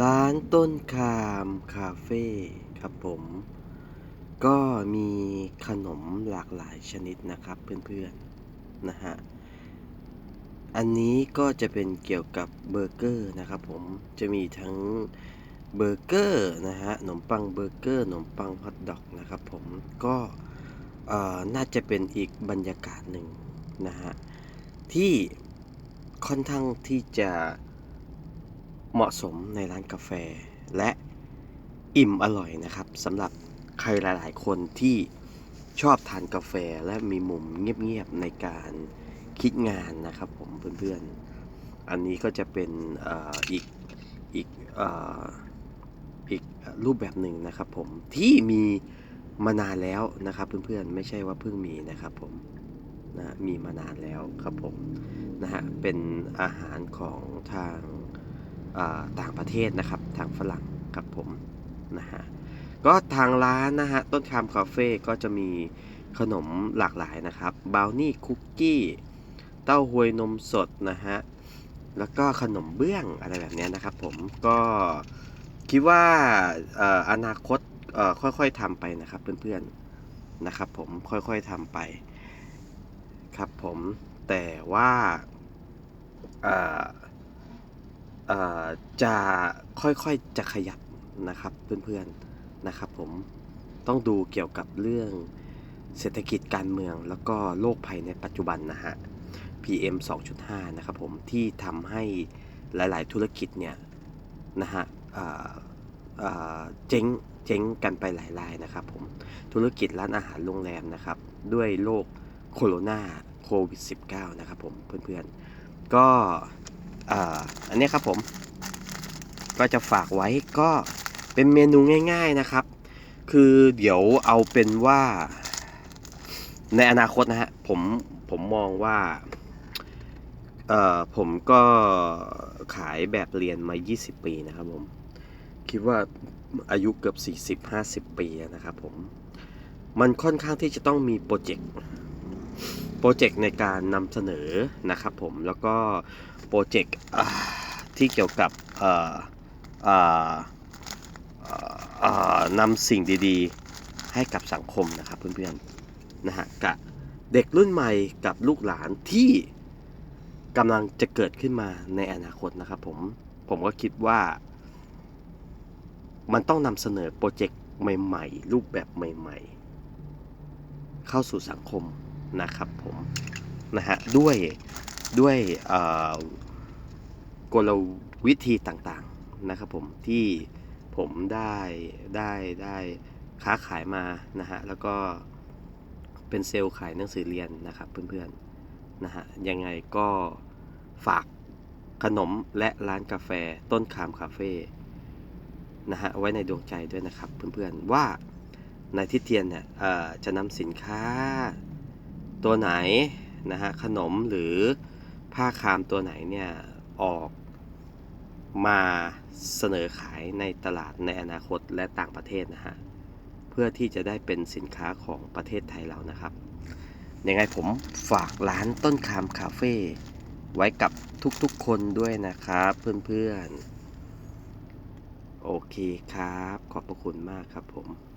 ร้านต้นคามคาเฟ่ครับผม ก็มีขนมหลากหลายชนิดนะครับเพื่อนๆนะฮะ อันนี้ก็จะเป็นเกี่ยวกับเบอร์เกอร์นะครับผมจะมีทั้งเบอร์เกอร์นะฮะขนมปังเบอร์เกอร์ขนมปังฮอทดอกนะครับผมก็น่าจะเป็นอีกบรรยากาศหนึ่งนะฮะที่ค่อนข้างที่จะ เหมาะสมในร้านกาแฟ และอิ่มอร่อยนะครับสำหรับใครหลาย ๆ คนที่ชอบทานกาแฟและมีมุมเงียบ ๆ ในการคิดงานนะครับผมเพื่อน ๆ อันนี้ก็จะเป็นออีกอีกออีกรูปแบบหนึ่งนะครับผมที่มีมานานแล้วนะครับเพื่อน ๆ ไม่ใช่ว่าเพิ่งมีนะครับผมนะมีมานานแล้วครับผมนะฮะเป็นอาหารของทาง ต่างประเทศนะครับ ทางฝรั่งครับผมนะฮะก็ทางร้านนะฮะต้นคามคาเฟ่ก็จะมีขนมหลากหลายนะครับบราวนี่คุกกี้เต้าหวยนมสดนะฮะแล้วก็ขนมเบื้องอะไรแบบนี้นะครับผมก็คิดว่าอออนาคตค่อยๆทำไปนะครับเพื่อนๆนะครับผมค่อยๆทำไปครับผมแต่ว่าอ่อเอ่อ จะค่อยๆจะขยับนะครับเพื่อนๆนะครับผมต้องดูเกี่ยวกับเรื่องเศรษฐกิจการเมืองแล้วก็โลกภัยในปัจจุบันนะฮะ PM 2.5 นะครับผมที่ทำให้หลายๆธุรกิจเนี่ยนะฮะเจ๊งเจ๊งกันไปหลายรายนะครับผมธุรกิจร้านอาหารโรงแรมนะครับ ด้วยโรคโคโรนาโควิด -19 นะครับผมเพื่อนๆ ก็ อันนี้ครับผม ก็จะฝากไว้ก็เป็นเมนูง่าย ๆนะครับ คือเดี๋ยวเอาเป็นว่า ในอนาคตนะฮะผมผมมองว่าเอ่อผมก็ขายแบบเรียนมา 20 ปีนะครับผม คิดว่าอายุเกือบ 40-50 ปีนะครับผม มันค่อนข้างที่จะต้องมีโปรเจกต์ โปรเจกต์ในการนำเสนอนะครับผมแล้วก็โปรเจกต์ที่เกี่ยวกับนำสิ่งดีๆ ให้กับสังคมนะครับเพื่อนๆนะฮะกับเด็กรุ่นใหม่กับลูกหลานที่กำลังจะเกิดขึ้นมาในอนาคตนะครับผมผมก็คิดว่า มันต้องนำเสนอโปรเจกต์ใหม่ ๆ รูปแบบใหม่ ๆ เข้าสู่สังคม นะครับผมนะฮะด้วยด้วยกลวิธีต่างๆนะครับผมที่ผมได้ได้ได้ค้าขายมานะฮะแล้วก็เป็นเซลล์ขายหนังสือเรียนนะครับเพื่อนๆนะฮะยังไงก็ฝากขนมและร้านกาแฟต้นคามคาเฟ่นะฮะไว้ในดวงใจด้วยนะครับเพื่อนๆว่าในทิศเทียนเนี่ยจะนำสินค้า ตัวไหนนะฮะขนมหรือผ้าคามตัวไหนเนี่ยออกมาเสนอขายในตลาดในอนาคตและต่างประเทศนะฮะเพื่อที่จะได้เป็นสินค้าของประเทศไทยเรานะครับยังไงผมฝากร้านต้นคามคาเฟ่ไว้กับทุกๆคนด้วยนะครับเพื่อนๆ โอเคครับ ขอบพระคุณมากครับผม